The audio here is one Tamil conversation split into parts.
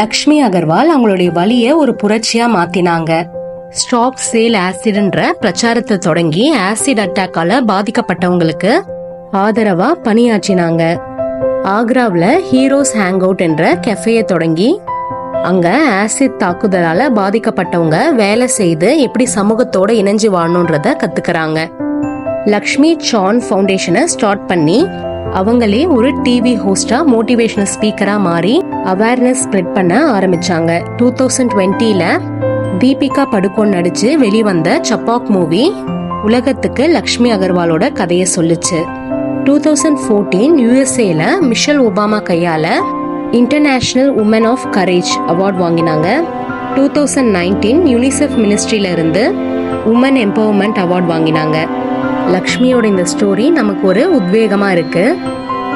லக்ஷ்மி அகர்வால் அவங்களுடைய வழியை ஒரு புரட்சியா மாத்தினாங்க. ஸ்டாப் சேல் ஆசிட்ன்ற பிரச்சாரத்தை தொடங்கி ஆசிட் அட்டாக்கால பாதிக்கப்பட்டவங்களுக்கு ஆதரவா பணியாற்றினாங்க. ஆக்ராவில் ஹீரோஸ் ஹேங் அவுட் என்ற கெஃபேயை தொடங்கி அங்க ஆசிட் தாக்குதலால பாதிக்கப்பட்டவங்க வேலை செய்து எப்படி சமூகத்தோட இணைஞ்சு வாழணுன்றத கத்துக்கிறாங்க. லக்ஷ்மி சான் ஃபவுண்டேஷனை ஸ்டார்ட் பண்ணி அவங்களே ஒரு டிவி ஹோஸ்டா மோட்டிவேஷனல் ஸ்பீக்கரா மாறி அவேர்னஸ் ஸ்ப்ரெட் பண்ண ஆரம்பிச்சாங்க. டூ தௌசண்ட் டுவெண்ட்டில தீபிகா படுகோன் நடிச்சு வெளிவந்த சப்பாக் மூவி உலகத்துக்கு லக்ஷ்மி அகர்வாலோட கதையை சொல்லுச்சு. டூ தௌசண்ட் ஃபோர்டீன் யூஎஸ்ஏல மிஷல் ஒபாமா கையால international woman of courage award வாங்கினாங்க. டூ தௌசண்ட் நைன்டீன் யூனிசெஃப் மினிஸ்ட்ரியில இருந்து உமன் எம்பவர்மெண்ட் அவார்ட் வாங்கினாங்க. லக்ஷ்மியோட இந்த ஸ்டோரி நமக்கு ஒரு உத்வேகமாக இருக்குது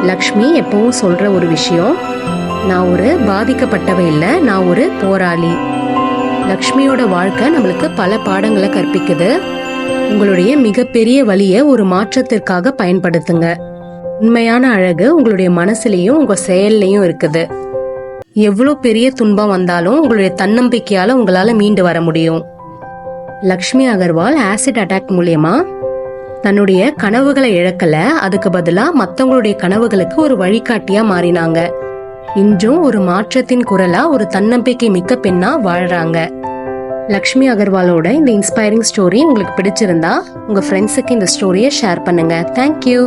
லக்ஷ்மி எப்பவும் சொல்கிற ஒரு விஷயம் நான் ஒரு பாதிக்கப்பட்டவ இல்லை நான் ஒரு போராளி. லக்ஷ்மியோட வாழ்க்கை நம்மளுக்கு பல பாடங்களை கற்பிக்குது. உங்களுடைய மிகப்பெரிய வழியை ஒரு மாற்றத்திற்காக பயன்படுத்துங்க. உண்மையான அழகு உங்களுடைய மனசுலையும் உங்கள் செயல்லையும் இருக்குது. எவ்வளோ பெரிய துன்பம் வந்தாலும் உங்களுடைய தன்னம்பிக்கையால் உங்களால் மீண்டு வர முடியும். லக்ஷ்மி அகர்வால் ஆசிட் அட்டாக் மூலியமா தன்னுடைய கனவுகளை இழக்கல. அதுக்கு பதிலா மத்தவங்களுடைய கனவுகளுக்கு ஒரு வழிகாட்டியா மாறினாங்க. இன்றும் ஒரு மாற்றத்தின் குரலா ஒரு தன்னம்பிக்கை மிக்க பெண்ணா வாழ்றாங்க. லக்ஷ்மி அகர்வாலோட இந்த இன்ஸ்பைரிங் ஸ்டோரி உங்களுக்கு பிடிச்சிருந்தா உங்க ஃப்ரெண்ட்ஸுக்கு இந்த ஸ்டோரியை ஷேர் பண்ணுங்க. தேங்க்யூ